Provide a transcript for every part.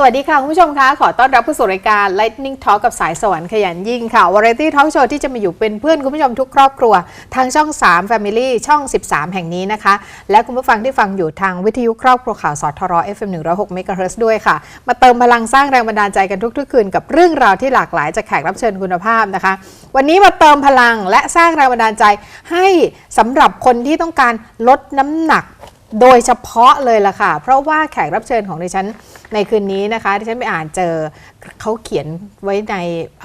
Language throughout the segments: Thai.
สวัสดีค่ะ คุณผู้ชมคะขอต้อนรับเข้สู่รายการ Lightning Talk กับสายสวรรค์ขยันยิ่งค่ะ Variety Talk Show ที่จะมาอยู่เป็นเพื่อนคุณผู้ชมทุกครอบครัว ทางช่อง 3 Family ช่อง 13 แห่งนี้นะคะ และคุณผู้ฟังที่ฟังอยู่ทางวิทยุครอบครัวข่าวสทร FM 106 MHz ด้วยค่ะ มาเติมพลังสร้างแรงบันดาลใจกันทุกๆคืนกับเรื่องราวที่หลากหลายจากแขกรับเชิญคุณภาพนะคะ วันนี้มาเติมพลังและสร้างแรงบันดาลใจให้สำหรับคนที่ต้องการลดน้ำหนัก โดยเฉพาะเลยล่ะค่ะ เพราะว่าแขกรับเชิญของดิฉันในคืนนี้นะคะดิฉันไปอ่านเจอเขาเขียนไว้ในเ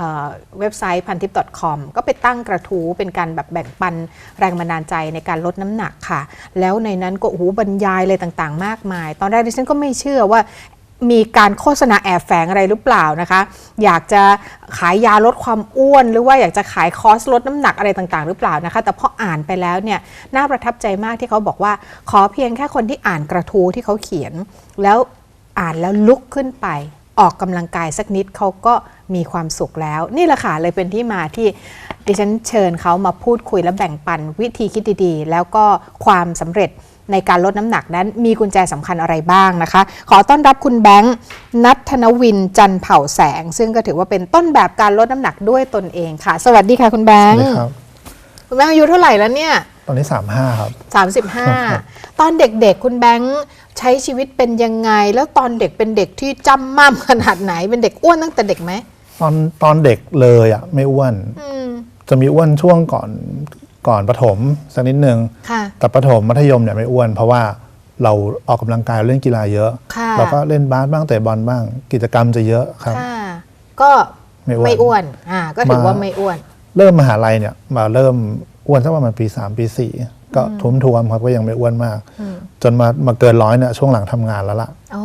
เว็บไซต์พันทิป .com ก็ไปตั้งกระทู้เป็นการแบบแบ่งปันแรงบันดาลใจในการลดน้ำหนักค่ะ แล้วในนั้นก็โอ้โหบรรยายอะไรต่างๆ มากมาย ตอนแรกดิฉันก็ไม่เชื่อว่า มีการโฆษณาแอบแฝงอะไรหรือเปล่านะคะ อยากจะขายยาลดความอ้วน หรือว่าอยากจะขายคอสลดน้ำหนักอะไรต่างๆ หรือเปล่านะคะ แต่พออ่านไปแล้วเนี่ยน่าประทับใจมากที่เขาบอกว่า ขอเพียงแค่คนที่อ่านกระทู้ที่เขาเขียน แล้วอ่านแล้วลุกขึ้นไป ออกกำลังกายสักนิดเขาก็มีความสุขแล้ว นี่แหละค่ะเลยเป็นที่มาที่ดิฉันเชิญเขามาพูดคุยและแบ่งปันวิธีคิดดีๆ แล้วก็ความสำเร็จ ในการลดน้ำหนักนั้นมีกุญแจสำคัญอะไรบ้างนะคะ ขอต้อนรับคุณแบงค์นัทธนวินจันทร์เผ่าแสง ซึ่งก็ถือว่าเป็นต้นแบบการลดน้ำหนักด้วยตนเองค่ะ สวัสดีค่ะคุณแบสงวัสค์ดีครับ คุณแบงค์อายุเท่าไหร่แล้วเนี่ย ตอนนี้สามห้าครับ 35 ตอนเด็กๆ คุณแบงค์ใช้ชีวิตเป็นยังไง แล้วตอนเด็กเป็นเด็กที่จำม่ำขนาดไหนเป็นเด็กอ้วนตั้งแต่เด็กไหมตอนตอนเด็กเลยอะ ไม่อ้วน อืม จะมีอ้วนช่วงก่อน ก่อนประถมสักนิดนึงค่ะ แต่ประถมมัธยมเนี่ยไม่อ้วน เพราะว่าเราออกกำลังกายเล่นกีฬาเยอะ ค่ะเราก็เล่นบาสบ้างเตะบอลบ้างกิจกรรมจะเยอะครับ ค่ะ ก็ไม่อ้วน ไม่อ้วนอ่าก็ถือว่ามาไม่อ้วน เริ่มมหาลัยเนี่ยมาเริ่มอ้วนสักประมาณปีสามปีสี่ก็ทุ้มทวมๆครับก็ยังไม่อ้วนมากจนมามาเกินร้อยเนี่ยช่วงหลังทำงานแล้วล่ะ อ๋อ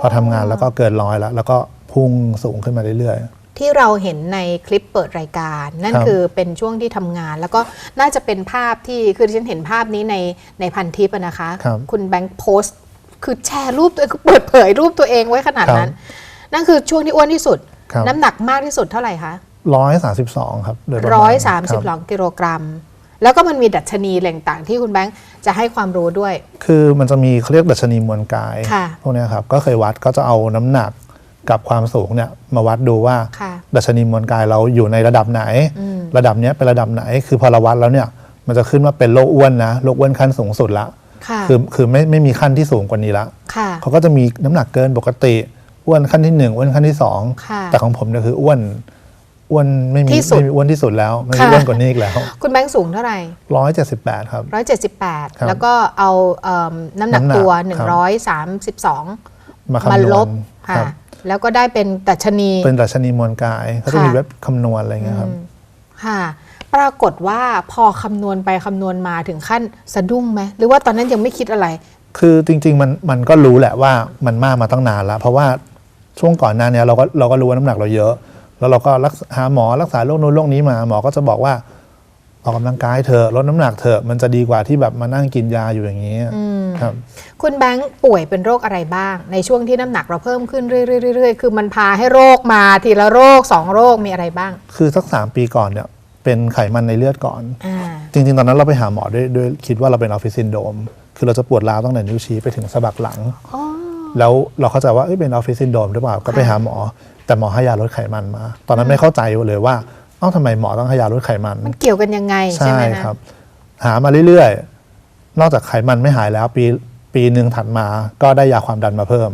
พอทำงานแล้วก็เกินร้อยแล้ว แล้วก็พุ่งสูงขึ้นมาเรื่อย ที่เราเห็นในคลิปเปิดรายการ นั่นครับคือเป็นช่วงที่ทำงาน แล้วก็น่าจะเป็นภาพที่คือดิฉันเห็นภาพนี้ในในพันทิปอะนะคะครับณแบงค์โพสต์ คือแชร์รูปตัวเองคือเปิดเผยรูปตัวเองไว้ขนาดนั้น นั่นคือช่วงที่อ้วนที่สุด ครับ น้ำหนักมากที่สุดเท่าไหร่คะๆร้อยสาสิบสองครับโดยประมาณร้อยสามสิบคสองกิโลกรัม แล้วก็มันมีดัชนีแหล่งต่างๆที่คุณแบงค์จะให้ความรู้ด้วย คือมันจะมีเขาเรียกดัชนีมวลกาย ค่ะพวกเนี้ยครับก็เคยวัดก็จะเอาน้ำหนักกับความสูงเนี่ยมาวัดดูว่าค่ะ ดัชนีมวลกายเราอยู่ในระดับไหน ระดับเนี้ยเป็นระดับไหน คือพอเราวัดแล้วเนี่ยมันจะขึ้นว่าเป็นโรคอ้วนนะโรคอ้วนขั้นสูงสุดละค่ะคือคือไม่ไม่มีขั้นที่สูงกว่านี้ละค่ะเขาก็จะมีน้ำหนักเกินปกติอ้วนขั้นที่หนึ่งอ้วนขั้นที่สองค่ะแต่ของผมเนี่ยคืออ้วนอ้วนไม่มีที่สุดไม่มีอ้วนที่สุดแล้วไม่มีค่ะอ้วนกว่านี้อีกแล้ว คุณแบงค์สูงเท่าไหร่ร้อยเจ็ดสิบแปดครับร้อยเจ็ดสิบแปดครับแล้วก็เอาเอิ่มน้ำหนักน้ำหนักตัวครับหนึ่งร้อยสามสิบสองมามาคำนลวบณค่ะครับ แล้วก็ได้เป็นดัชนี เป็นดัชนีมวลกายเขาจะมีค่ะเว็บคำนวณอะไรเงี้ยครับค่ะ ปรากฏว่าพอคำนวณไปคำนวณมาถึงขั้นสะดุ้งไหมหรือว่าตอนนั้นยังไม่คิดอะไร คือจริง ๆ มันมันก็รู้แหละว่ามันมากมาตั้งนานแล้ว เพราะว่าช่วงก่อนหน้าเนี้ยเราก็เราก็รู้ว่าน้ำหนักเราเยอะ แล้วเราก็รักษาหาหมอรักษาโรคนู้นโรคนี้มาหมอก็จะบอกว่า ออกกำลังกายเถอะลดน้ำหนักเถอะมันจะดีกว่าที่แบบมานั่งกินยาอยู่อย่างนี้ครับคุณแบงค์ป่วยเป็นโรคอะไรบ้าง ในช่วงที่น้ำหนักเราเพิ่มขึ้นเรื่อยๆๆคือมันพาให้โรคมาทีละโรคสองโรคมีอะไรบ้าง คือสักสามปีก่อนเนี่ยเป็นไขมันในเลือดก่อนอ่าจริง ๆ ตอนนั้นเราไปหาหมอด้วยด้วยคิดว่าเราเป็นออฟฟิศซินโดรมคือเราจะปวดร้าวตั้งแต่นิ้วชี้ไปถึงสะบักหลังอ๋อแล้วเราเข้าใจว่าเอ้ยเป็นออฟฟิศซินโดรมหรือเปล่าก็ไปหาหมอ แต่หมอให้ยาลดไขมันมา ตอนนั้นไม่เข้าใจเลยว่า เอ้าทำไมหมอต้องให้ยาลดไขมัน มันเกี่ยวกันยังไงใช่ใช่ไหมนะ ครับ หามาเรื่อยๆ นอกจากไขมันไม่หายแล้วปีปีหนึ่งถัดมาก็ได้ยาความดันมาเพิ่ม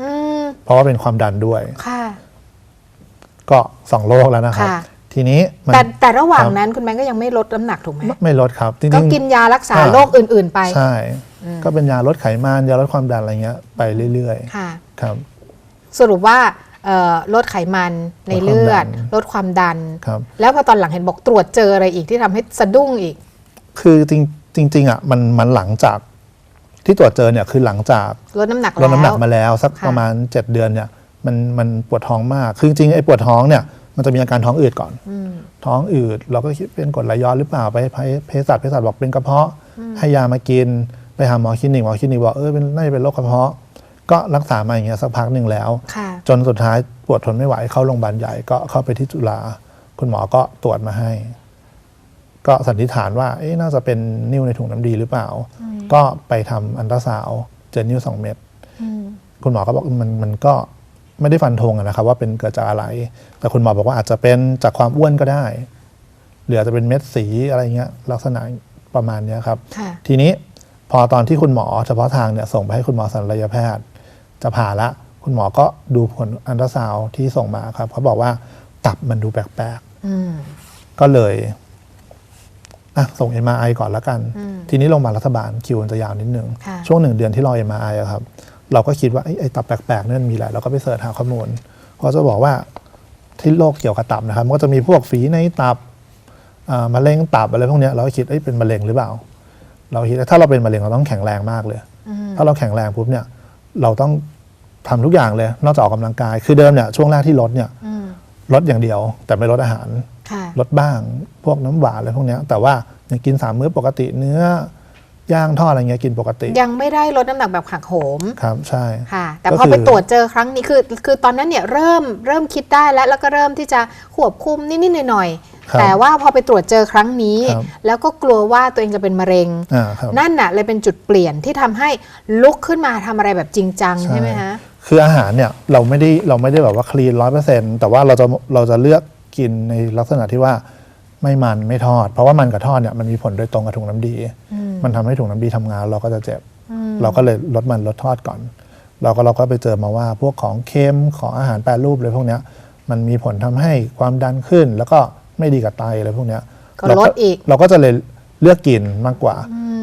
อืม เพราะว่าเป็นความดันด้วย ค่ะ ก็สองโรคแล้วนะครับ ค่ะ ทีนี้มันแต่แต่ระหว่างครับนั้นคุณแบงค์ก็ยังไม่ลดน้ำหนักถูกไหม ไม่ไม่ลดครับจริงๆ ก็กินยารักษาอ่า โรคอื่น ๆ ไป ใช่ ก็เป็นยาลดไขมันยาลดความดันอะไรเงี้ยไปเรื่อยค่ะ ๆ ครับ สรุปว่าเอ่อ ลดไขมันในเลือด ลดความดันครับแล้วพอตอนหลังเห็นบอกตรวจเจออะไรอีกที่ทำให้สะดุ้งอีก คือจริงจริงๆอะมันมันหลังจากที่ตรวจเจอเนี่ยคือหลังจากลดน้ำหนักลดน้ำหนักแล้วมาแล้วสักค่ะประมาณ 7 เดือนเนี่ยมันมันปวดท้องมาก คือจริงๆไอ้ปวดท้องเนี่ยมันจะมีอาการท้องอืดก่อน ท้องอืดเราก็คิดเป็นกรดไหลย้อนหรือเปล่าไปไปเภสัชเภสัชบอกเป็นกระเพาะให้ยามากิน ไปหาหมอคลินิกหมอคลินิกบอกเออเป็นน่าจะเป็นโรคกระเพาะ ก็รักษามาอย่างเงี้ยสักพักหนึ่งแล้ว ค่ะ จนสุดท้ายปวดทนไม่ไหวเข้าโรงพยาบาลใหญ่ก็เข้าไปที่จุฬาคุณหมอก็ตรวจมาให้ ก็สันนิษฐานว่าเอ๊ะน่าจะเป็นนิ่วในถุงน้ำดีหรือเปล่า ก็ไปทำอันตราซาวด์เจอนิ่วสองเม็ดคุณหมอก็บอกมันมันก็ไม่ได้ฟันธงอะนะครับ ว่าเป็นเกิดจากอะไร แต่คุณหมอบอกว่าอาจจะเป็นจากความอ้วนก็ได้ หรืออาจจะเป็นเม็ดสีอะไรเงี้ยลักษณะประมาณเนี้ยครับ ค่ะ ทีนี้พอตอนที่คุณหมอเฉพาะทางเนี่ยส่งไปให้คุณหมอศัลยแพทย์ จะผ่าละ คุณหมอก็ดูผลอันตราซาวด์ที่ส่งมาครับเขาบอกว่าตับมันดูแปลกอืมๆก็เลยอะส่ง MRI ก่อนละกัน ทีนี้โรงพยาบาลรัฐบาลคิวมันจะยาวนิดนึงค่ะช่วงหนึ่งเดือนที่รอ MRI อะครับ เราก็คิดว่าไอ้ไอ้ตับแปลกๆนั่นมีอะไรเราก็ไปเสิร์ชหาข้อมูลเขาจะบอกว่าที่โรคเกี่ยวกับตับนะครับมันก็จะมีพวกฝีในตับอ่ามะเร็งตับอะไรพวกเนี้ยเราก็คิดเอ้ยเป็นมะเร็งหรือเปล่า เราคิดว่าถ้าเราเป็นมะเร็งเราต้องแข็งแรงมากเลย ถ้าเราแข็งแรงปุ๊บเนี่ย เราต้องทำทุกอย่างเลย นอกจากออกกำลังกาย คือเดิมเนี่ยช่วงแรกที่ลดเนี่ยอืมลดอย่างเดียว แต่ไม่ลดอาหารค่ะลดบ้างพวกน้ำหวานอะไรพวกเนี้ยแต่ว่ายังกินสามมื้อปกติเนื้อย่างทอดอะไรเงี้ยกินปกติ ยังไม่ได้ลดน้ำหนักแบบหักโหมครับใช่ค่ะ แต่ก็พอคือไปตรวจเจอครั้งนี้คือ คือตอนนั้นเนี่ยเริ่มเริ่มคิดได้แล้วแล้วก็เริ่มที่จะควบคุมนิดๆหน่อยครับๆ แต่ว่าพอไปตรวจเจอครั้งนี้ครับแล้วก็กลัวว่าตัวเองจะเป็นมะเร็งอ่าครับนั่นน่ะเลยเป็นจุดเปลี่ยนที่ทำให้ลุกขึ้นมาทำอะไรแบบจริงจังใช่ไหมคะคืออาหารเนี่ยเราไม่ได้เราไม่ได้แบบว่าคลีนร้อยเปอร์เซ็นต์แต่ว่าเราจะเราจะเลือกกินในลักษณะที่ว่าไม่มันไม่ทอด เพราะว่ามันกับทอดเนี่ยมันมีผลโดยตรงกับถุงน้ำดี มันทำให้ถุงน้ำดีทำงานเราก็จะเจ็บ เราก็เลยลดมันลดทอดก่อน เราก็เราก็ไปเจอมาว่าพวกของเค็มของอาหารแปรรูปอะไรพวกเนี้ยมันมีผลทำให้ความดันขึ้น แล้วก็ ไม่ดีกับไตอะไรพวกเนี้ยก็เราลดอีก เราก็จะเลยเลือกกินมากกว่า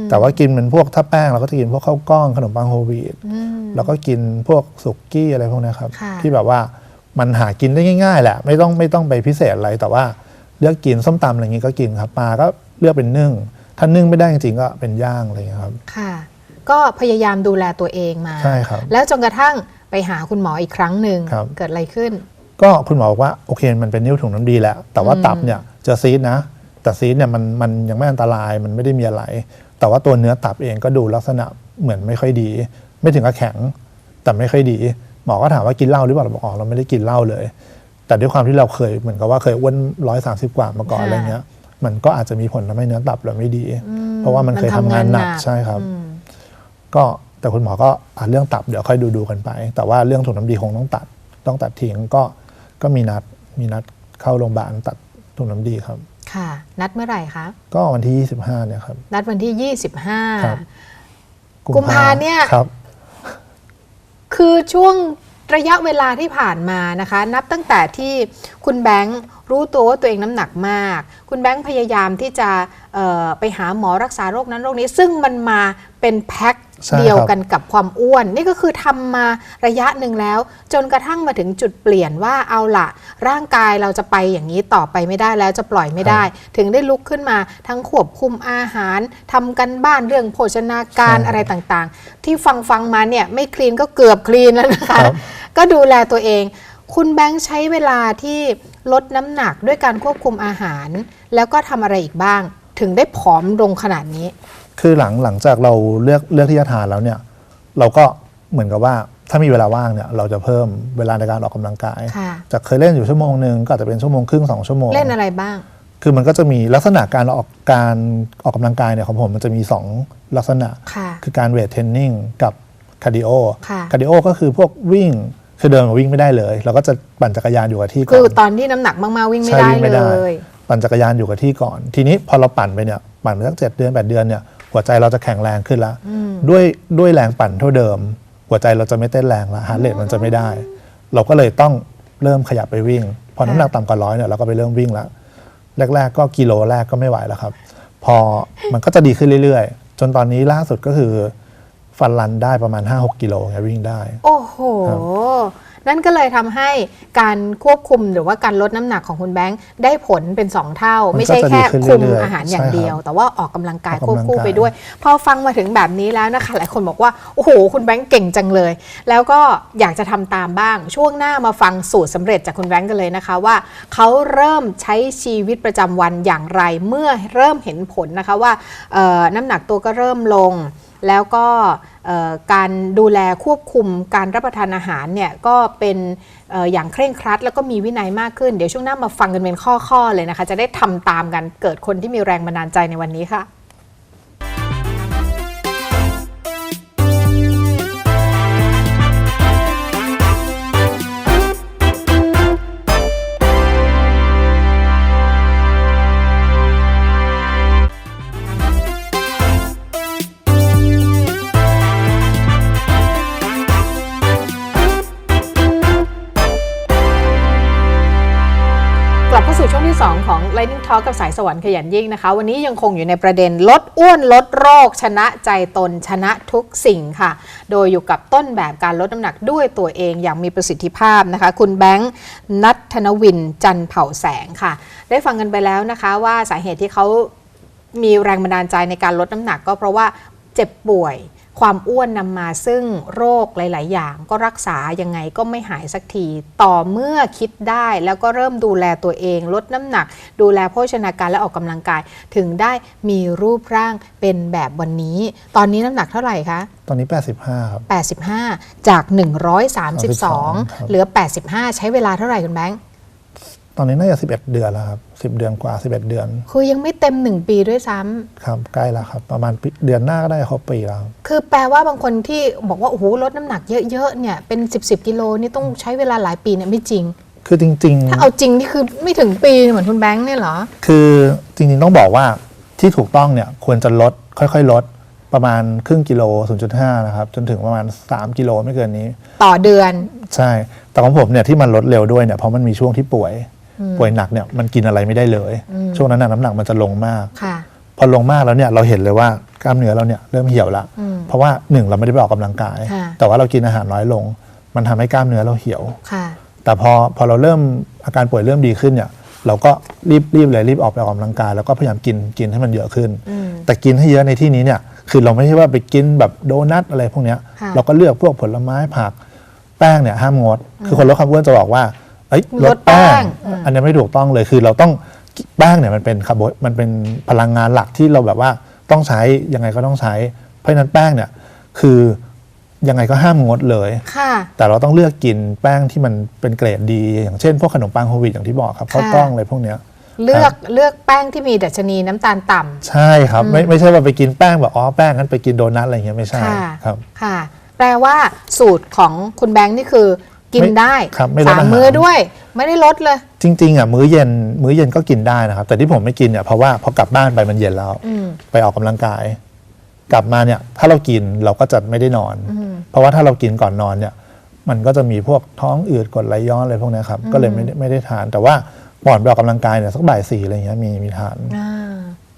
แต่ว่ากินเป็นพวกถ้าแป้งเราก็จะกินพวกข้าวกล้องขนมปังโฮลวีตแล้วก็กินพวกสุกี้อะไรพวกเนี้ยครับค่ะที่แบบว่ามันหากินได้ง่ายๆ แหละ ไม่ต้องไม่ต้องไปพิเศษอะไรแต่ว่าเลือกกินส้มตำอะไรอย่างงี้ก็กินครับปลาก็เลือกเป็นนึ่ง ถ้านึ่งไม่ได้จริงๆก็เป็นย่างอะไรอย่างเงี้ยครับ ค่ะ ก็พยายามดูแลตัวเองมา ใช่ครับ แล้วจนกระทั่งไปหาคุณหมออีกครั้งหนึ่งครับเกิดอะไรขึ้น ก็คุณหมอบอกว่าโอเคมันเป็นนิ้วถุงน้ำดีแหละแต่ว่าตับเนี่ยเจอซีดนะ แต่ซีดเนี่ยมันมันยังไม่อันตรายมันไม่ได้มีอะไร แต่ว่าตัวเนื้อตับเองก็ดูลักษณะเหมือนไม่ค่อยดี ไม่ถึงกับแข็ง แต่ไม่ค่อยดี หมอก็ถามว่ากินเหล้าหรือเปล่าเราบอกอ๋อเราไม่ได้กินเหล้าเลย แต่ด้วยความที่เราเคยเหมือนกับว่าเคยอ้วนร้อยสากว่ามาก่อนค่ะอะไรเงี้ย มันก็อาจจะมีผลทำให้เนื้อตับเราไม่ดี เพราะว่ามันเคยทำงานหนักใช่ครับอืมก็แต่คุณหมอก็อะเรื่องตับเดี๋ยวค่อยดูดูๆกันไป แต่ว่าเรื่องถุงน้ำดีคงต้องตัดต้องตัดทิ้งก็ ก็มีนัดมีนัดเข้าโรงพยาบาลตัดถุงน้ำดีครับ ค่ะ นัดเมื่อไหร่คะ ก็วันที่ 25เนี่ยครับ นัดวันที่ครับ25กุมภาเนี่ยครับ คือช่วงระยะเวลาที่ผ่านมานะคะ นับตั้งแต่ที่คุณแบงค์รู้ตัวว่าตัวเองน้ำหนักมาก คุณแบงค์พยายามที่จะเอ่อไปหาหมอรักษาโรคนั้นโรคนี้ ซึ่งมันมาเป็นแพ็คใช่ เดียวครับกันกับความอ้วน นี่ก็คือทำมาระยะหนึ่งแล้ว จนกระทั่งมาถึงจุดเปลี่ยนว่าเอาละร่างกายเราจะไปอย่างนี้ต่อไปไม่ได้แล้วจะปล่อยไม่ได้ ถึงได้ลุกขึ้นมาทั้งควบคุมอาหารทำกันบ้านเรื่องโภชนาการใช่อะไรต่างๆ ที่ฟังฟังๆมาเนี่ยไม่คลีนก็เกือบคลีนแล้วนะคะครับก็ดูแลตัวเอง คุณแบงค์ใช้เวลาที่ลดน้ำหนักด้วยการควบคุมอาหาร แล้วก็ทำอะไรอีกบ้าง ถึงได้ผอมลงขนาดนี้ คือหลังหลังจากเราเลือกเลือกที่จะทานแล้วเนี่ยเราก็เหมือนกับว่าถ้ามีเวลาว่างเนี่ยเราจะเพิ่มเวลาในการออกกำลังกาย ค่ะ จากเคยเล่นอยู่ชั่วโมงหนึ่งก็อาจจะเป็นชั่วโมงครึ่งสองชั่วโมง เล่นอะไรบ้าง คือมันก็จะมีลักษณะการออกการออกกำลังกายเนี่ยของผมมันจะมี 2 ลักษณะ ค่ะคือการเวทเทรนนิ่งกับคาร์ดิโอค่ะ คาร์ดิโอก็คือพวกวิ่งคือเดินมาวิ่งไม่ได้เลย เราก็จะปั่นจักรยานอยู่กับที่ก่คืออน ตอนที่น้ำหนักมากๆวิ่งไม่ใช่ได้วิ่งไม่เลได้ ย ปั่นจักรยานอยู่กับที่ก่อน ทีนี้พอเราปั่นไปเนี่ยปั่นไปสักเจ็ดเดือนแปดเดือนเนี่ย หัวใจเราจะแข็งแรงขึ้นแล้ว ด้วยด้วยแรงปั่นเท่าเดิม หัวใจเราจะไม่เต้นแรงละฮาร์ดเรทมันจะไม่ได้ เราก็เลยต้องเริ่มขยับไปวิ่ง พอน้ำหนักต่ำกว่าร้อยเนี่ยเราก็ไปเริ่มวิ่งแล้วแรก ๆ ก็กิโลแรกก็ไม่ไหวแล้วครับ พอมันก็จะดีขึ้นเรื่อยๆ จนตอนนี้ล่าสุดก็คือ ฟันรันได้ประมาณ 5-6 กิโลไงวิ่งได้ โอ้โหครับ นั่นก็เลยทำให้การควบคุมหรือว่าการลดน้ำหนักของคุณแบงค์ได้ผลเป็น 2 เท่ามันก็ไม่ใช่จะแค่ดีขึ้นคุมเรื่อยๆอาหารอย่างใช่ครับเดียว แต่ว่าออกกำลังกายออกควบกำลังคู่กายไปด้วย พอฟังมาถึงแบบนี้แล้วนะคะหลายคนบอกว่า โอ้โห คุณแบงค์เก่งจังเลย แล้วก็อยากจะทำตามบ้าง ช่วงหน้ามาฟังสูตรสำเร็จจากคุณแบงค์กันเลยนะคะว่าเขาเริ่มใช้ชีวิตประจำวันอย่างไร เมื่อเริ่มเห็นผลนะคะว่าเอ่อน้ำหนักตัวก็เริ่มลงแล้วก็เอ่อ การดูแลควบคุมการรับประทานอาหารเนี่ยก็เป็นอออย่างเคร่งครัด แล้วก็มีวินัยมากขึ้น เดี๋ยวช่วงหน้ามาฟังกันเป็นข้อ ๆ เลยนะคะ จะได้ทำตามกันเกิดคนที่มีแรงบันดาลใจในวันนี้ค่ะ ทอกับสายสวรรค์ขยันยิ่งนะคะ วันนี้ยังคงอยู่ในประเด็นลดอ้วนลดโรค ชนะใจตนชนะทุกสิ่งค่ะ โดยอยู่กับต้นแบบการลดน้ำหนักด้วยตัวเองอย่างมีประสิทธิภาพนะคะ คุณแบงค์นัทธนวินจันเผ่าแสงค่ะ ได้ฟังกันไปแล้วนะคะว่าสาเหตุที่เขามีแรงบันดาลใจในการลดน้ำหนักก็เพราะว่าเจ็บป่วย ความอ้วนนำมาซึ่งโรคหลาย ๆ อย่าง ก็รักษายังไงก็ไม่หายสักที ต่อเมื่อคิดได้แล้วก็เริ่มดูแลตัวเอง ลดน้ำหนัก ดูแลโภชนาการและออกกำลังกาย ถึงได้มีรูปร่างเป็นแบบวันนี้ ตอนนี้น้ำหนักเท่าไหร่คะ ตอนนี้ 85 ครับ 85 จาก 132ครับเหลือ 85 ใช้เวลาเท่าไหร่คุณแบงค์ ตอนนี้น่าจะ 11 เดือนแล้วครับ 10 เดือนกว่า 11 เดือน คือยังไม่เต็ม 1 ปีด้วยซ้ำครับใกล้แล้วครับ ประมาณปีเดือนหน้าก็ได้ครบปีแล้วครับคือแปลว่าบางคนที่บอกว่าโอ้โหลดน้ำหนักเยอะๆเนี่ยเป็น 10บสกิโลนี่ต้องใช้เวลาหลายปีเนี่ยไม่จริง คือจริง ถ้าเอาจริงนี่คือไม่ถึงปีเหมือนคุณแบงค์เนี่ยเหรอ ๆ คือจริงๆต้องบอกว่าที่ถูกต้องเนี่ยควรจะลดค่อยๆ ลดประมาณครึ่งกิโล 0.5 นะครับ จนถึงประมาณ 3 กิโลไม่เกินนี้ ต่อเดือน ใช่ แต่ของผมเนี่ยที่มันลดเร็วด้วยเนี่ยเพราะมันมีช่วงที่ป่วย ป่วยหนักเนี่ยมันกินอะไรไม่ได้เลย ช่วงนั้นนะน้ำหนักมันจะลงมากค่ะพอลงมากแล้วเนี่ยเราเห็นเลยว่ากล้ามเนื้อเราเนี่ยเริ่มเหี่ยวละอืมเพราะว่าหนึ่งเราไม่ได้ไปออกกำลังกายค่ะแต่ว่าเรากินอาหารน้อยลง มันทำให้กล้ามเนื้อเราเหี่ยวค่ะแต่พอพอเราเริ่มอาการป่วยเริ่มดีขึ้นเนี่ยเราก็รีบรีบเลยรีบออกไปออกกำลังกาย แล้วก็พยายามกินกินให้มันเยอะขึ้นอืมแต่กินให้เยอะในที่นี้เนี่ยคือเราไม่ใช่ว่าไปกินแบบโดนัทอะไรพวกเนี้ยค่ะเราก็เลือกพวกผลไม้ผักแป้งเนี่ยห้ามงด คือคนลดความอ้วนจะบอกว่า เอ้ยลลดดแป้แป้งงอืมอันนี้ไม่ถูกต้องเลยคือเราต้องแป้งเนี่ยมันเป็นคาร์โบมันเป็นพลังงานหลักที่เราแบบว่าต้องใช้ยังไงก็ต้องใช้ เพราะฉะนั้นแป้งเนี่ยคือยังไงก็ห้ามงดเลยค่ะแต่เราต้องเลือกกินแป้งที่มันเป็นเกรดดี อย่างเช่น พวกขนมปังโฮลวีตอย่างที่บอกครับข้าวค่ะกล้องอะไรพวกเนี้ยเลือกเลือกแป้งที่มีดัชนีน้ำตาลต่ำใช่ครับ ไม่ไม่ใช่ว่าไปกินแป้งแบบอ๋อแป้งงั้นไปกินโดนัทอะไรเงี้ยไม่ใช่ค่ะครับค่ะ แปลว่าสูตรของคุณแบงค์นี่คือ กินไม่ได้ครับไม่ลดสามอาหาร มื้อด้วย ไม่ได้ลดเลย จริงๆอะมื้อเย็นมื้อเย็นก็กินได้นะครับ แต่ที่ผมไม่กินเนี่ยเพราะว่าพอกลับบ้านไปมันเย็นแล้ว อืม ไปออกกำลังกาย กลับมาเนี่ยถ้าเรากินเราก็จะไม่ได้นอน เพราะว่าถ้าเรากินก่อนนอนเนี่ย มันก็จะมีพวกท้องอืดกรดไหลย้อนอะไรพวกเนี้ยครับ ก็เลยไม่ได้ไม่ได้ทาน แต่ว่าก่อนไปออกกำลังกายเนี่ยสักบ่ายสี่อะไรเงี้ยมีมีทาน อ่า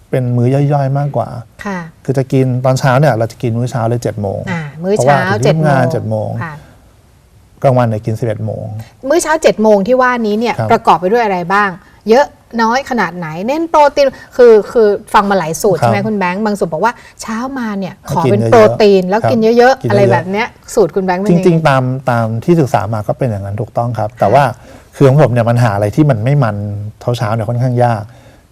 เป็นมื้อย่อยๆมากกว่า ค่ะ คือจะกินตอนเช้าเนี่ยเราจะกินมื้อเช้าเลยเจ็ดโมง อ่า มื้อเพราะเช้าว่าถึงเจ็ดที่โมทำงานงเจ็ดโมง ค่ะ กลางวันเนี่ยกินสิบเอ็ดโมง มื้อเช้า7จ็ดโมงที่ว่านี้เนี่ยครับประกอบไปด้วยอะไรบ้าง เยอะน้อยขนาดไหน เน้นโปรตีนคือคือฟังมาหลายสูตรครับใช่ไหมคุณแบงค์บางสูตรบอกว่าเช้ามาเนี่ยให้ขอกินเป็นเยอะๆโปรตีน แล้วครับกินเยอะกินๆอะไรเยอะๆแบบเนี้ยสูตรคุณแบงค์เป็นจยังไง ริง ๆ ตามตามที่ศึกษามาก็เป็นอย่างนั้นถูกต้องครับ แต่ว่าคือของผมเนี่ยมันหาอะไรที่มันไม่มันเช้าเช้าๆเนี่ยค่อนข้างยาก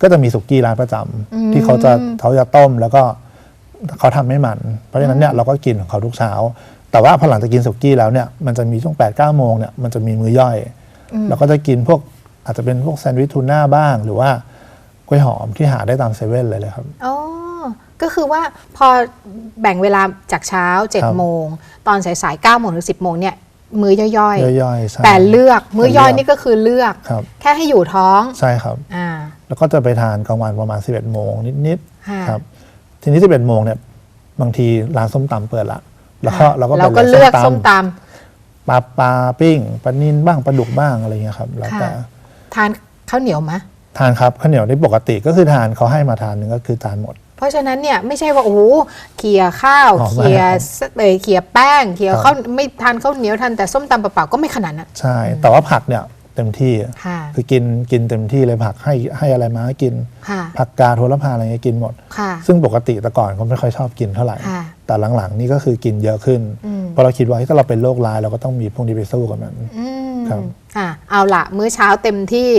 ก็จะมีสุกี้ร้านประจำที่เขาจะเขาจะต้มแล้วก็เขาทำไม่มัน เพราะฉะนั้นเนี่ยเราก็กินของเขาทุกเช้า แต่ว่าพอหลังจากกินสุกี้แล้วเนี่ยมันจะมีช่วง8ปดเก้าโมงเนี่ยมันจะมีมื้อย่อยเราก็จะกินพวกอาจจะเป็นพวกแซนด์วิชทูน่าบ้าง หรือว่ากล้วยหอมที่หาได้ตามเซเว่นเลยเลยครับอ๋อก็คือว่าพอแบ่งเวลาจากเช้า7จ็ดครับโมง ตอนสายๆ9ก้าโมงถึงสิบโมงเนี่ยมื้อย่อยย่อยๆใช่ๆแต่เลือกมื้อย่อยแต่เลือกนี่ก็คือเลือกครับแค่ให้อยู่ท้องใช่ครับอ่าแล้วก็จะไปทานกลางวันประมาณ 11โมงนิดค่ะๆครับทีนี้11โมงเนี่ยบางทีร้านส้มตำเปิดละ แล้วก็เราก็ไปเราก็เลือกส้มตปลาปลาปิ้งปลานินบ้างปลาดุกบ้างอะไรเงี้ยครับแล้วแต่ค่ะำทานข้าวเหนียวไหมทานครับข้าวเหนียวนี่ปกติก็คือทานเขาให้มาทานหนึ่งก็คือทานหมด เพราะฉะนั้นเนี่ยไม่ใช่ว่าโอ้โหเขี่ยข้าวอ๋อไม่เขี่ยครับเอ่ยเขี่ยแป้งเขี่ยครับข้าวไม่ทานข้าวเหนียวทานแต่ส้มตำเปล่าๆก็ไม่ขนาดนั้นใช่ แต่ว่าผักเนี่ยเต็มที่ค่ะคือกินกินเต็มที่เลยผักให้ให้อะไรมาก็กินค่ะผักกาดโหระพาอะไรเงี้ยกินหมดค่ะซึ่งปกติแต่ก่อนก็ไม่ค่อยชอบกินเท่าไหร่ค่ะ แต่หลังๆ นี่ก็คือกินเยอะขึ้นอืมเพราะเราคิดว่าเฮ้ยถ้าเราเป็นโรคร้ายเราก็ต้องมีพวกนี้ไปสู้กับมันอืมครับอะเอาละมื้อเช้าเต็มที่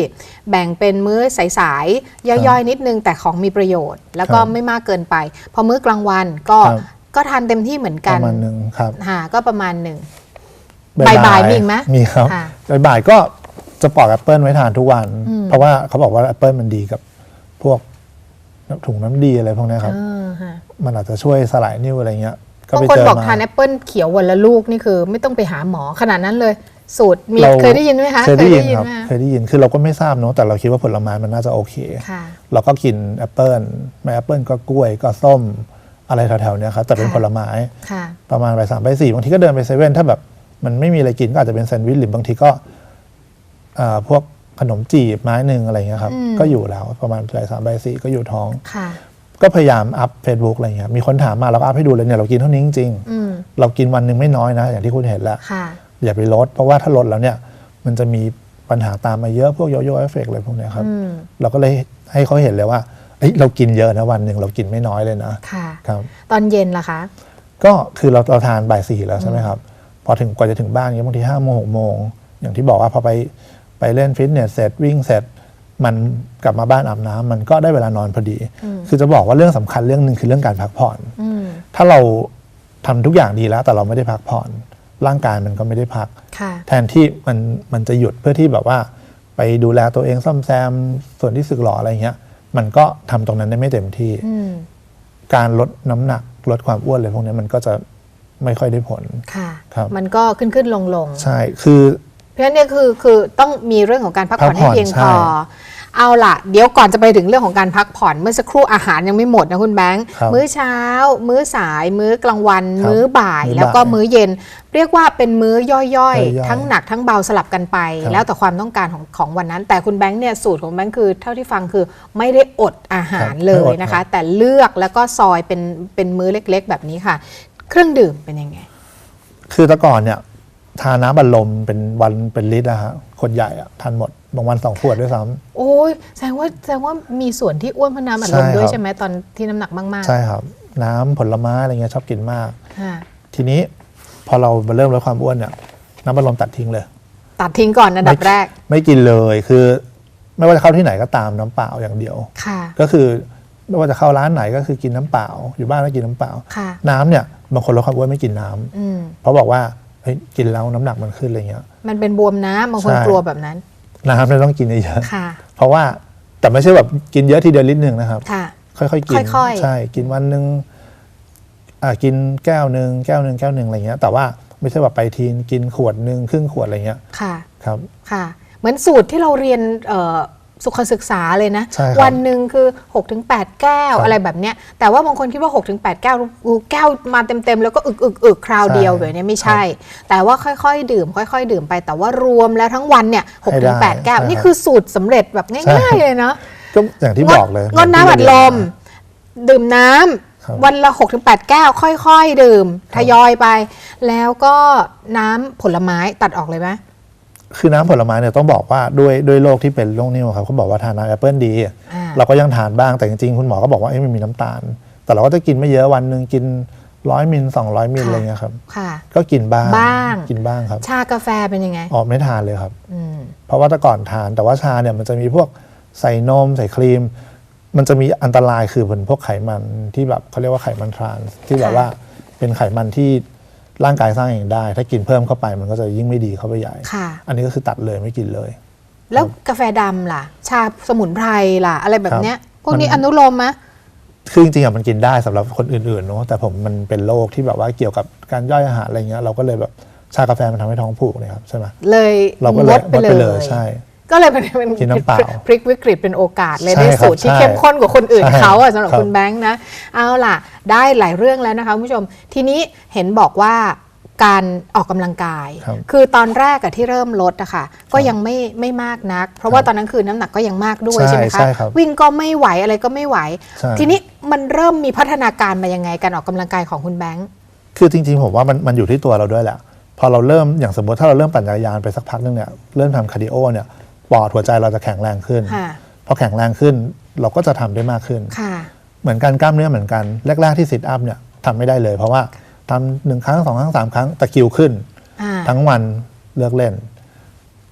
แบ่งเป็นมื้อสายๆย่อยๆนิดนึงแต่ของมีประโยชน์ แล้วก็ครับไม่มากเกินไป พอมื้อกลางวันก็ครับก็ทานเต็มที่เหมือนปกันระมาณหนึ่งครับค่ะก็ประมาณหนึ่งบ่ายๆมีอีกไหมมีครับค่ะบ่ายๆก็จะปอกแอปเปิลไว้ทานทุกวัน เพราะว่าเขาบอกว่าแอปเปิลมันดีกับพวก ถุงน้ำดีอะไรพวกเนี้ยครับเออค่ะมันอาจจะช่วยสลายนิ่วอะไรเงี้ยก็บางไปคนเจอบอกมา ทานแอปเปิลเขียววันละลูกนี่คือ ไม่ต้องไปหาหมอขนาดนั้นเลย สูตรมีรา เคยได้ยินไหมคะเคยได้ยินครับ ไหมะเคยได้ยินคือเราก็ไม่ทราบเนอะแต่เราคิดว่าผลไม้มันน่าจะโอเค ค่ะ เราก็กินแอปเปิลไม่แอปเปิลก็กล้วยก็ส้มอะไรแถวๆเนี้ยครับแต่เป็นค่ะ ผลไม้ ค่ะ ประมาณบ่ายสามบ่ายสี่บางทีก็เดินไปเซเว่นถ้าแบบ มันไม่มีอะไรกินก็อาจจะเป็นแซนด์วิชหรือบางทีก็อ่าพวก ขนมจีบไม้หนึ่งอะไรเงี้ยครับ อืม ก็อยู่แล้วประมาณใบสามใบสี่ก็อยู่ท้อง ค่ะ ก็พยายามอัพ Facebook อะไรเงี้ยมีคนถามมาเราก็อัพให้ดูเลยเนี่ยเรากินเท่านี้จริงอืม ๆเรากินวันหนึ่งไม่น้อยนะ อย่างที่คุณเห็นแล้ว ค่ะ อย่าไปลด เพราะว่าถ้าลดแล้วเนี่ยมันจะมีปัญหาตามมาเยอะพวกโยโย่เอฟเฟกอะไรพวกเนี้ยครับ อืม เราก็เลยให้เขาเห็นเลยว่าเอ้ยเรากินเยอะนะวันหนึ่งเรากินไม่น้อยเลยนะค่ะ ครับ ตอนเย็นล่ะคะ ก็คือเราเราทานบ่ายสี่แล้วใช่ไหมครับ พอถึงกว่าจะถึงบ้านเนี้ยบางทีห้าโมงหกโมงอย่างที่บอกว่าพอไป ไปเล่นฟิตเนสเสร็จวิ่งเสร็จมันกลับมาบ้านอาบน้ำมันก็ได้เวลานอนพอดี คือจะบอกว่าเรื่องสำคัญเรื่องหนึ่งคือเรื่องการพักผ่อนอืมถ้าเราทำทุกอย่างดีแล้วแต่เราไม่ได้พักผ่อน ร่างกายมันก็ไม่ได้พักค่ะแทนที่มันมันจะหยุดเพื่อที่แบบว่า ไปดูแลตัวเองซ่อมแซม ส่วนที่สึกหรออะไรเงี้ย มันก็ทำตรงนั้นได้ไม่เต็มที่อืมการลดน้ำหนักลดความอ้วนอะไรพวกนี้มันก็จะไม่ค่อยได้ผลค่ะครับมันก็ขึ้นขึ้นลงลงใช่คือเพ ราะฉะนั้นเนี่ยคือคือต้องมีเรื่องของการพักผ่อนพักผ่ให้อนเพียงพใช่อเอาล่ะ เดี๋ยวก่อนจะไปถึงเรื่องของการพักผ่อนเมื่อสักครู่อาหารยังไม่หมดนะคุณแบงค์ครับมื้อเช้า มื้อสาย มื้อกลางวันครับมื้อบ่ายมื้อแล้วก็บ่ายมื้อเย็น เรียกว่าเป็นมื้อย่อยย่อยๆๆทั้งหนักทั้งเบาสลับกันไปครับแล้วแต่ความต้องการของของวันนั้น แต่คุณแบงค์เนี่ยสูตรของแบงค์คือเท่าที่ฟังคือไม่ได้อดอาหารครับเลไม่อยดนะครัคะบแต่เลือกแล้วก็ซอยเป็นเป็นมื้อเล็ก ๆ แบบนี้ค่ะ เครื่องดื่มเป็นยังไง คือแต่ก่อนเนี่ย ทานน้ำบัลลมเป็นวันเป็นลิตรนะฮะคนใหญ่อะทานหมดบางวันสองขวดด้วยซ้ำโอ้ยแสดงว่าแสดงว่ามีส่วนที่อ้วนเพราะน้ำอัดลมใช่ด้วยครับใช่ไหมตอนที่น้ำหนักมากๆใช่ครับ น้ำผลไม้อะไรเงี้ยชอบกินมาก ค่ะทีนี้พอเรามาเริ่มลดความอ้วนเนี่ยน้ำบัลลมตัดทิ้งเลย ตัดทิ้งก่อนอันดับแรกไม่กินเลยคือ ไม่ว่าจะเข้าที่ไหนก็ตามน้ำเปล่าอย่างเดียว ค่ะ ก็คือไม่ว่าจะเข้าร้านไหนก็คือกินน้ำเปล่า อยู่บ้านก็กินน้ำเปล่า ค่ะ น้ำเนี่ยบางคนลดความอ้วนไม่กินน้ำอืมเพราะบอกว่าเฮ้ยกินแล้วน้ำหนักมันขึ้นอะไรเงี้ย มันเป็นบวมน้ำบางคนใช่กลัวแบบนั้นน้ำเนี่ยต้องกินเยอะค่ะๆเพราะว่าแต่ไม่ใช่แบบกินเยอะทีเดียวลิตรหนึ่งนะครับค่ะค่อยๆกินค่อยๆใช่กินวันหนึ่งอ่ากินแก้วหนึ่งแก้วหนึ่งแก้วหนึ่งอะไรเงี้ย แต่ว่าไม่ใช่แบบไปทีนกินขวดหนึ่งครึ่งขวดอะไรเงี้ยค่ะครับค่ะ เหมือนสูตรที่เราเรียนเอ่อ สุขศึกษาเลยนะ ใช่ครับวันหนึ่งคือ 6-8 แก้วครับอะไรแบบเนี้ยแต่ว่าบางคนคิดว่า 6-8 แก้วอู้แก้วมาเต็มๆ แล้วก็อึกอึกอึกคราวเดียวใช่แบบเนี้ยไม่ใช่ แต่ว่าค่อยๆ ดื่ม ค่อย ๆ ดื่มไปแต่ว่ารวมแล้วทั้งวันเนี่ยให้ได้6-8แก้ว ใช่นี่ครับคือสูตรสำเร็จแบบใช่ ง่ายๆเลยเนาะ ก็อย่างที่บอกเลย งดน้ำอัดลม ดื่มน้ครับำวันละ 6-8ถึงแก้ว ค่อย ๆ ดื่ม ทยอยไป แล้วก็น้ำผลไม้ตัดออกเลยไหม คือน้ำผลไม้เนี่ยต้องบอกว่าด้วยด้วยโรคที่เป็นโรคนิ่วครับเขาบอกว่าทานน้ำแอปเปิลดี อ่า เราก็ยังทานบ้างแต่จริงๆ คุณหมอก็บอกว่าเอ้ยมันมีน้ำตาล แต่เราก็จะกินไม่เยอะวันหนึ่งกินร้อยมิลสองร้อยมิลค่ะ อะไรเงี้ยครับค่ะ ก็กินบ้างบ้าง กินบ้างครับชากาแฟเป็นยังไงออกไม่ทานเลยครับ อืม เพราะว่าแต่ก่อนทานแต่ว่าชาเนี่ยมันจะมีพวกใส่นมใส่ครีม มันจะมีอันตรายคือเป็นพวกไขมันที่แบบเขาเรียกว่าไขมันทรานส์ที่แบบค่ะ ว่าเป็นไขมันที่ ร่างกายสร้างเองได้ ถ้ากินเพิ่มเข้าไปมันก็จะยิ่งไม่ดีเข้าไปใหญ่ ค่ะ อันนี้ก็คือตัดเลยไม่กินเลย แล้วกาแฟดำล่ะ ชาสมุนไพรล่ะ อะไรแบบเนี้ย พวกนี้มันอนุโลมไหมคือจริงๆอะมันกินได้สำหรับคนอื่นๆเนาะแต่ผมมันเป็นโรคที่แบบว่าเกี่ยวกับการย่อยอาหารอะไรเงี้ยเราก็เลยแบบชากาแฟมันทำให้ท้องผูกเนี่ยครับใช่ไหมเลยเราก็เลงยดไปงดเลไปเลยยใช่ ก็เลยเป็นเป็นกินน้ำเปล่าพลิกวิกฤตเป็นโอกาสเลยใช่ได้ครับสูตรที่ใช่เข้มข้นกว่าคนอื่นใช่เขาอะสำหรับครับ คุณแบงค์นะ เอาล่ะ ได้หลายเรื่องแล้วนะคะคุณผู้ชม ทีนี้เห็นบอกว่าการออกกำลังกาย ครับคือตอนแรกอะที่เริ่มลดอะค่ะก็ยังไม่ไม่มากนัก เพราะว่าตอนนั้นคือน้ำหนักก็ยังมากด้วยใช่ใช่ไหมคะใช่ครับ วิ่งก็ไม่ไหวอะไรก็ไม่ไหว ใช่ทีนี้มันเริ่มมีพัฒนาการมายังไงการออกกำลังกายของคุณแบงค์ คือจริงๆผมว่ามันมันอยู่ที่ตัวเราด้วยแหละ พอเราเริ่มอย่างสมมติถ้าเราเริ่มปั่นจักรยานไปสักพักนึงเนี่ยเริ่มทำคาร์ดิโอเนี่ย ปอดหัวใจเราจะแข็งแรงขึ้น ค่ะพอแข็งแรงขึ้นเราก็จะทำได้มากขึ้น ค่ะ เหมือนกันกล้ามเนื้อเหมือนกันแรกๆที่ซิทอัพเนี่ยทำไม่ได้เลย เพราะว่าทำหนึ่งครั้งสองครั้งสามครั้งตะคริวขึ้น อ่า ทั้งวันเลิกเล่น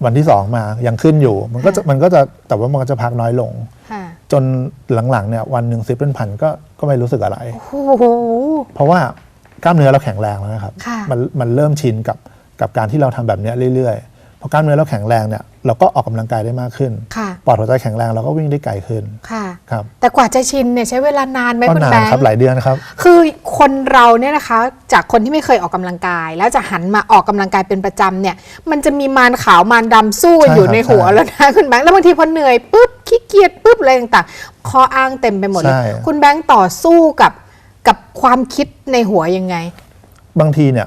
วันที่สองมายังขึ้นอยู่ มันก็จะมันก็จะแต่ว่ามันก็จะพักน้อยลง ค่ะ จนหลังๆเนี่ยวันหนึ่งซิปเป็นพันก็ก็ไม่รู้สึกอะไร โอ้โห เพราะว่ากล้ามเนื้อเราแข็งแรงแล้วนะครับ ค่ะ มันมันเริ่มชินกับกับการที่เราทำแบบเนี้ยเรื่อยๆ พอกล้ามเนื้อเราแข็งแรงเนี่ยเราก็ออกกำลังกายได้มากขึ้น ค่ะ ปอดหัวใจแข็งแรงเราก็วิ่งได้ไกลขึ้นค่ะ ครับแต่กว่าจะชินเนี่ยใช้เวลานานไหมก็คุณนาแบนงครับค์หลายเดือนครับ คือคนเราเนี่ยนะคะ จากคนที่ไม่เคยออกกำลังกาย แล้วจะหันมาออกกำลังกายเป็นประจำเนี่ย มันจะมีมารขาวมารดำสู้กันใช่อยู่ครับในหัวใช่แล้วนะคุณแบงค์แล้วบางทีพอเหนื่อยปุ๊บขี้เกียจปุ๊บอะไรต่างๆข้ออ้างเต็มไปหมดเลย ใช่ คุณแบงค์ต่อสู้กับกับความคิดในหัวยังไง บางทีเนี่ย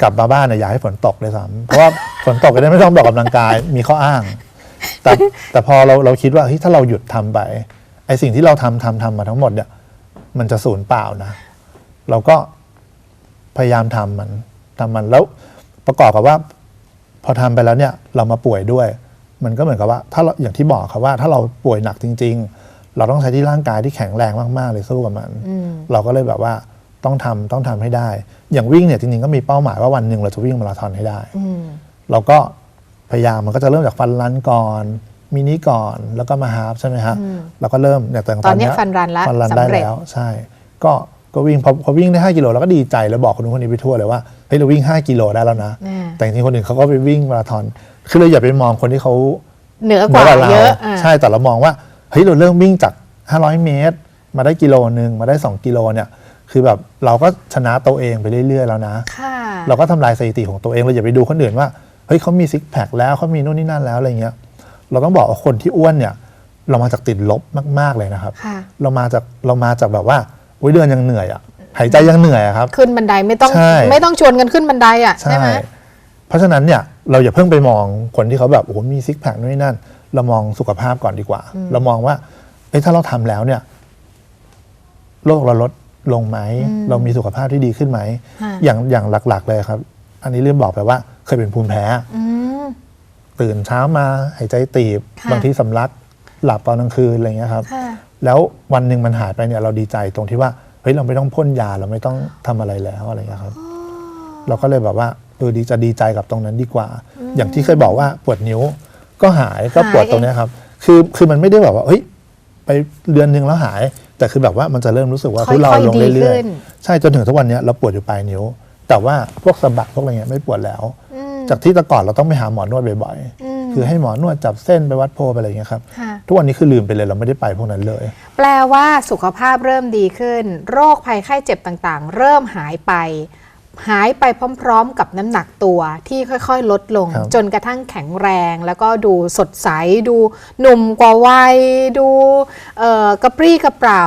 กลับมาบ้านเนี่ยอยากให้ฝนตกเลยซ้ำเพราะว่าฝนตกจะได้ไม่ต้องออกกำลังกาย มีข้ออ้าง แต่แต่พอเราเราคิดว่าเฮ้ยถ้าเราหยุดทำไปไอสิ่งที่เราทำทำทำมาทั้งหมดเนี่ย มันจะสูญเปล่านะ เราก็พยายามทำมันทำมันแล้วประกอบกับว่า พอทำไปแล้วเนี่ยเรามาป่วยด้วย มันก็เหมือนกับว่า ถ้าเราอย่างที่บอกครับว่า ถ้าเราป่วยหนักจริง ๆ เราต้องใช้ที่ร่างกายที่แข็งแรงมากๆเลยสู้กับมัน เราก็เลยแบบว่า ต้องทำต้องทำให้ได้ อย่างวิ่งเนี่ยจริงๆก็มีเป้าหมายว่าวันหนึ่งเราจะวิ่งมาราธอนให้ได้อืมเราก็พยายามมันก็จะเริ่มจากฟันรันก่อนมินิก่อนแล้วก็มาฮาฟใช่ไหมฮะเราก็เริ่มเนี่ยแต่ตอนเนี้ยฟันรันละฟันรันได้สำเร็จแล้วใช่ ก็ก็วิ่งพอพอวิ่งได้ 5 กิโลเราก็ดีใจแล้วบอกคนนู้นคนนี้ไปทั่วเลยว่าเฮ้ยเราวิ่ง 5 กิโลได้แล้วนะอ่าแต่จริงๆคนอื่นเขาก็ไปวิ่งมาราธอนคือเราอย่าไปมองคนที่เขาเหนือกว่าหนืรเยอะอ่าใช่แต่เรามองว่าเฮ้ยเราเริ่มวิ่งจาก 500 เมตร มาได้กิโลหนึ่งมาได้ 2 กิโลเนี่ย คือแบบเราก็ชนะตัวเองไปเรื่อยๆแล้วนะ ค่ะเราก็ทำลายสถิติของตัวเองเราอย่าไปดูคนอื่นว่าเฮ้ยเขามีซิกแพคแล้วเขามีนู่นนี่นั่นแล้วอะไรเงี้ย เราต้องบอกว่าคนที่อ้วนเนี่ย เรามาจากติดลบมากๆเลยนะครับ ค่ะ เรามาจากเรามาจากแบบว่าอุ๊ยเดินยังเหนื่อยอะหายใจยังเหนื่อยอะครับ ขึ้นบันไดไม่ต้องใช่ ไม่ต้องชวนกันขึ้นบันไดอะใช่ใช่ไหม เพราะฉะนั้นเนี่ยเราอย่าเพิ่งไปมองคนที่เขาแบบโอ้โหมีซิกแพคนู่นนี่นั่น เรามองสุขภาพก่อนดีกว่า เรามองว่าเอ้ยถ้าเราทำแล้วเนี่ยโรคเราลด ลงไหม เรามีสุขภาพที่ดีขึ้นไหมค่ะอย่างอย่างหลักๆ เลยครับ อันนี้ลืมบอกไปว่าเคยเป็นภูมิแพ้อืมตื่นเช้ามาหายใจตีบค่ะบางทีสำลักหลับตอนกลางคืนอะไรเงี้ยครับค่ะแล้ววันหนึ่งมันหายไปเนี่ยเราดีใจตรงที่ว่าเฮ้ยเราไม่ต้องพ่นยาเราไม่ต้องทำอะไรแล้วอะไรเงี้ยครับ เราก็เลยแบบว่าเออดีจะดีใจกับตรงนั้นดีกว่า อย่างที่เคยบอกว่าปวดนิ้วก็หายก็หายปวดตรงเนี้ยครับ คือคือมันไม่ได้แบบว่าเฮ้ยไปเดือนหนึ่งแล้วหาย แต่คือแบบว่ามันจะเริ่มรู้สึกว่าค่อยๆทุเลาลงดีเรื่อยขึ้นๆใช่จนถึงทุกวันเนี้ยเราปวดอยู่ปลายนิ้ว แต่ว่าพวกสะบักพวกอะไรเงี้ยไม่ปวดแล้ว อืมจากที่แต่ก่อนเราต้องไปหาหมอนวดบ่อยอืมๆคือให้หมอนวดจับเส้นไปวัดโพไปอะไรอย่างเงี้ยครับค่ะ ทุกวันนี้คือลืมไปเลยเราไม่ได้ไปพวกนั้นเลย แปลว่าสุขภาพเริ่มดีขึ้น โรคภัยไข้เจ็บต่างๆ เริ่มหายไป หายไปพร้อม ๆ กับน้ำหนักตัวที่ค่อย ๆ ลดลง ครับ จนกระทั่งแข็งแรง แล้วก็ดูสดใส ดูหนุ่มกว่าวัย ดูเอ่อกระปรี้กระเปร่า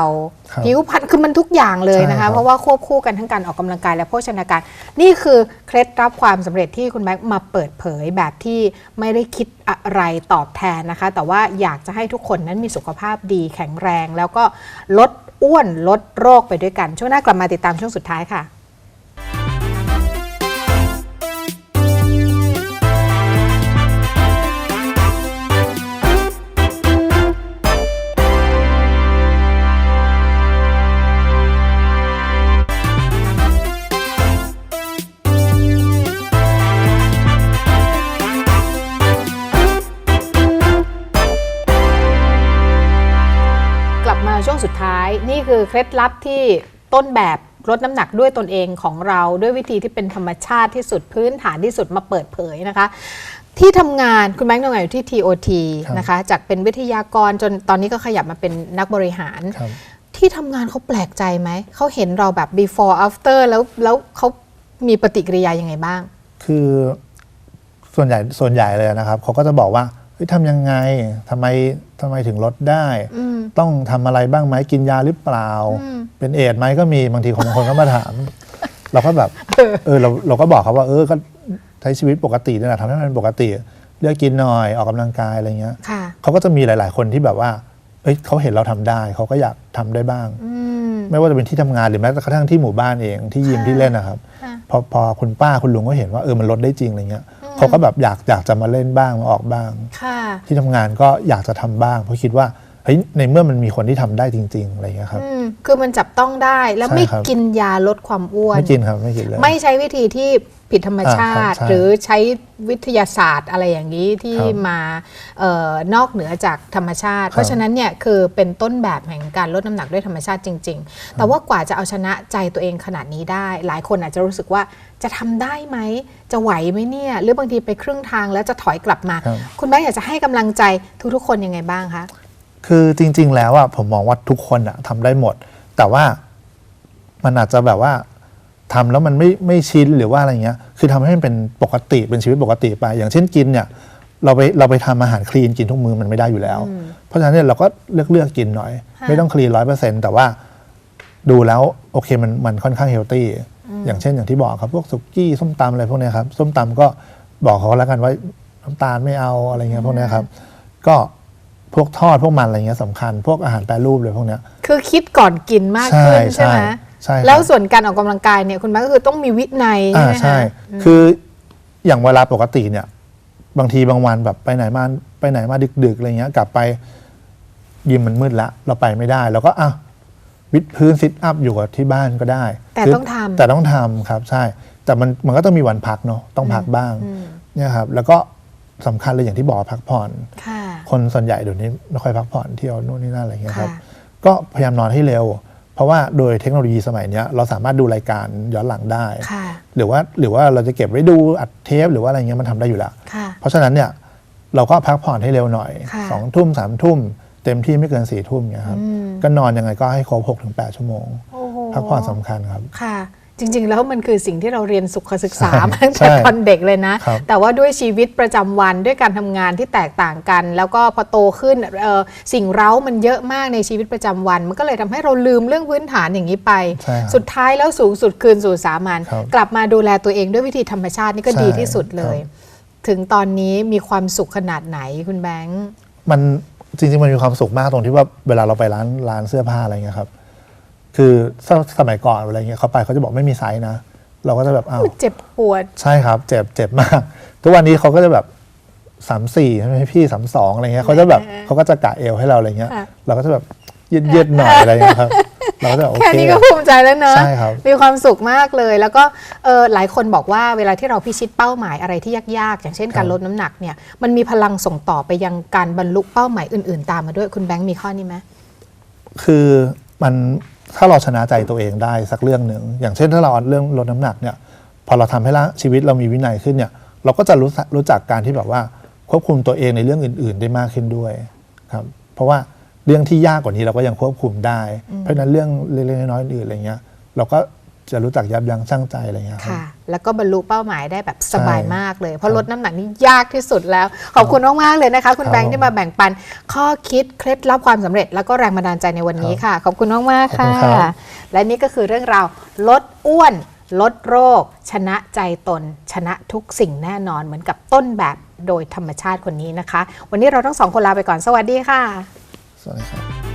ครับ ผิวพรรณคือมันทุกอย่างเลยนะใช่ครัคะ บ เพราะว่าควบคู่กันทั้งการออกกำลังกายและโภชนาการ นี่คือเคล็ดลับความสำเร็จที่คุณแม็กซ์มาเปิดเผยแบบที่ไม่ได้คิดอะไรตอบแทนนะคะ แต่ว่าอยากจะให้ทุกคนนั้นมีสุขภาพดีแข็งแรง แล้วก็ลดอ้วนลดโรคไปด้วยกัน ช่วงหน้ากลับมาติดตามช่วงสุดท้ายค่ะ คือเคล็ดลับที่ต้นแบบลดน้ำหนักด้วยตนเองของเราด้วยวิธีที่เป็นธรรมชาติที่สุดพื้นฐานที่สุดมาเปิดเผยนะคะ ที่ทำงานคุณแม็กซ์ทำงานอยู่ที่ TOT ครับนะคะ จากเป็นวิทยากรจนตอนนี้ก็ขยับมาเป็นนักบริหารครับที่ทำงานเขาแปลกใจไหม เขาเห็นเราแบบ before after แล้วแล้วเขามีปฏิกิริยายังไงบ้าง คือส่วนใหญ่ส่วนใหญ่เลยนะครับเขาก็จะบอกว่าเฮ้ย ทำยังไงทำไมทำไมถึงลดได้อืมต้องทำอะไรบ้างไหมกินยาหรือเปล่าอืมเป็นเอดส์ไหมก็มีบางทีคนบางคนก็มาถาม เราก็แบบเออเราเราก็บอกเขาว่า เออก็ใช้ชีวิตปกตินี่แหละทำให้มันปกติ เลือกกินหน่อยออกกำลังกายอะไรเงี้ยค่ะเขาก็จะมีหลาย ๆ คนที่แบบว่า เอ้ยเขาเห็นเราทำได้ เขาก็อยากทำได้บ้างอืมไม่ว่าจะเป็นที่ทำงานหรือแม้กระทั่งที่หมู่บ้านเองที่ยิมค่ะที่เล่นนะครับค่ะพอพอคุณป้าคุณลุงก็เห็นว่าเออมันลดได้จริงอะไรเงี้ย เขาก็แบบอยากอยากจะมาเล่นบ้างมาออกบ้าง ค่ะ ที่ทำงานก็อยากจะทำบ้าง เพราะคิดว่าเฮ้ยในเมื่อมันมีคนที่ทำได้จริง ๆ อะไรเงี้ยครับ อืมคือมันจับต้องได้แล้วใช่ไม่ครับ กินยาลดความอ้วน ไม่กินครับไม่กินเลย ไม่ใช้วิธีที่ผิดธรรมชาติ อ่าครับใช่หรือใช้วิทยาศาสตร์อะไรอย่างนี้ที่ครับมาเออนอกเหนือจากธรรมชาติเพราะฉะนั้นเนี่ยคือเป็นต้นแบบแห่งการลดน้ำหนักด้วยธรรมชาติจริง ๆ แต่ว่ากว่าจะเอาชนะใจตัวเองขนาดนี้ได้ หลายคนอาจจะรู้สึกว่าจะทำได้ไหม จะไหวไหมเนี่ย หรือบางทีไปครึ่งทางแล้วจะถอยกลับมา ครับ คุณแม่อยากจะให้กำลังใจทุกๆคนยังไงบ้างคะ คือจริง ๆ แล้วอะผมมองว่าทุกคนอะทำได้หมด แต่ว่ามันอาจจะแบบว่าทำแล้วมันไม่ไม่ชินหรือว่าอะไรเงี้ย คือทำให้มันเป็นปกติเป็นชีวิตปกติไป อย่างเช่นกินเนี่ย เราไปเราไปทำอาหารคลีนกินทุกมื้อมันไม่ได้อยู่แล้ว เพราะฉะนั้นเนี่ยเราก็เลือกเลือกกินหน่อยค่ะไม่ต้องคลีนร้อยเปอร์เซ็นต์แต่ว่าดูแล้วโอเคมันมันค่อนข้างเฮลตี้อย่างเช่นอย่างที่บอกครับพวกสุกี้ส้มตำอะไรพวกเนี้ยครับส้มตำก็บอกเขาแล้วกันว่าน้ำตาลไม่เอาอะไรเงี้ยพวกเนี้ยครับ ก็ พวกทอดพวกมันอะไรเงี้ยสำคัญ พวกอาหารแปรรูปเลยพวกเนี้ย คือคิดก่อนกินมากขึ้นใช่ใช่ไหมใช่ใช่ครับแล้วส่วนการออกกำลังกายเนี่ยคุณแม่ก็คือต้องมีวินัยใช่อ่าไหมใช่ คะคืออย่างเวลาปกติเนี่ย บางทีบางวันแบบไปไหนมาไปไหนมาดึก ๆอะไรเงี้ย กลับไปยิมมันมืดละ เราไปไม่ได้เราก็อะวิดพื้นซิทอัพอยู่กับที่บ้านก็ได้แต่คืต้องทำ แต่ต้องทำครับ ใช่ แต่มันมันก็ต้องมีวันพักเนาะต้องพักบ้างอืมเนี่ยครับ แล้วก็ สำคัญเลยอย่างที่บอกพักผ่อนค่ะคนส่วนใหญ่เดี๋ยวนี้ไม่ค่อยพักผ่อนเที่ยวนู่นนี่นั่นอะไรเงี้ยครับค่ะก็พยายามนอนให้เร็ว เพราะว่าโดยเทคโนโลยีสมัยเนี้ยเราสามารถดูรายการย้อนหลังได้ค่ะหรือว่าหรือว่าเราจะเก็บไว้ดูอัดเทปหรือว่าอะไรเงี้ยมันทำได้อยู่แล้วค่ะเพราะฉะนั้นเนี่ยเราก็พักผ่อนให้เร็วหน่อยค่ะสองทุ่มสามทุ่มเต็มที่ไม่เกินสี่ทุ่มเงี้ยครับอืมก็นอนยังไงก็ให้ครบหกถึงแปดชั่วโมงโอ้โหพักผ่อนสำคัญครับค่ะ จริง ๆ แล้วมันคือสิ่งที่เราเรียนสุขศึกษาใช่มาตั้งแต่ใช่ตอนเด็กเลยนะครับแต่ว่าด้วยชีวิตประจำวันด้วยการทำงานที่แตกต่างกัน แล้วก็พอโตขึ้นเอ่อสิ่งเร้ามันเยอะมากในชีวิตประจำวัน มันก็เลยทำให้เราลืมเรื่องพื้นฐานอย่างนี้ไปใช่ครับสุดท้ายแล้วสูงสุดคืนสู่สามัญครับกลับมาดูแลตัวเองด้วยวิธีธรรมชาตินี่ก็ใช่ดีที่สุดเลยครับถึงตอนนี้มีความสุขขนาดไหนคุณแบงค์มันจริงๆมันมีความสุขมากตรงที่ว่าเวลาเราไปร้านร้านเสื้อผ้าอะไรเงี้ยครับ คือสสมัยก่อนอะไรเงี้ยเขาไปเขาจะบอกไม่มีไซส์นะ เราก็จะแบบอ้าวเจ็บปวด ใช่ครับ เจ็บเจ็บมาก ทุกวันนี้เขาก็จะแบบสามสี่ใช่ไหมพี่สามสองอะไรเงี้ยเขาจะแบบเขาก็จะกะเอวให้เราอะไรเงี้ยค่ะเราก็จะแบบยืดยืดๆหน่อยอะไรเงี้ยครับเราก็จะแบบโอแค่เคนี้ก็ภูมิใจแล้วนะใช่ครับมีความสุขมากเลย แล้วก็เออหลายคนบอกว่าเวลาที่เราพิชิตเป้าหมายอะไรที่ยากๆ อย่างเช่นการลดน้ำหนักเนี่ยมันมีพลังส่งต่อไปยังการบรรลุเป้าหมายอื่น ๆ ตามมาด้วยคุณแบงค์มีข้อนี้ไหมคือมัน ถ้าเราชนะใจตัวเองได้สักเรื่องหนึ่งอย่างเช่นถ้าเราเรื่องลดน้ำหนักเนี่ยพอเราทำให้ละชีวิตเรามีวินัยขึ้นเนี่ยเราก็จะรู้รู้จักการที่แบบว่าควบคุมตัวเองในเรื่องอื่น ๆ ได้มากขึ้นด้วยครับเพราะว่าเรื่องที่ยากกว่านี้เราก็ยังควบคุมได้ เพราะนั้นเรื่องเล็กๆน้อยๆอื่นอะไรเงี้ยเราก็ จะรู้จักยับยั้งชั่งใจอะไรเงี้ยครับ ค่ะ แล้วก็บรรลุเป้าหมายได้แบบสบายใช่มากเลย เพราะลดน้ำหนักนี่ยากที่สุดแล้ว ขอบคุณมาก ๆ เลยนะคะ คุณครับ แบงค์ที่มาแบ่งปัน ข้อคิดเคล็ดลับความสำเร็จ แล้วก็แรงบันดาลใจในวันนี้ค่ะ ขอบคุณมากๆขอบค่ะคุณครับ และนี่ก็คือเรื่องราวลดอ้วน ลดโรค ชนะใจตน ชนะทุกสิ่งแน่นอนเหมือนกับต้นแบบโดยธรรมชาติคนนี้นะคะ วันนี้เราทั้งสองคนลาไปก่อนสวัสดีค่ะ สวัสดีครับ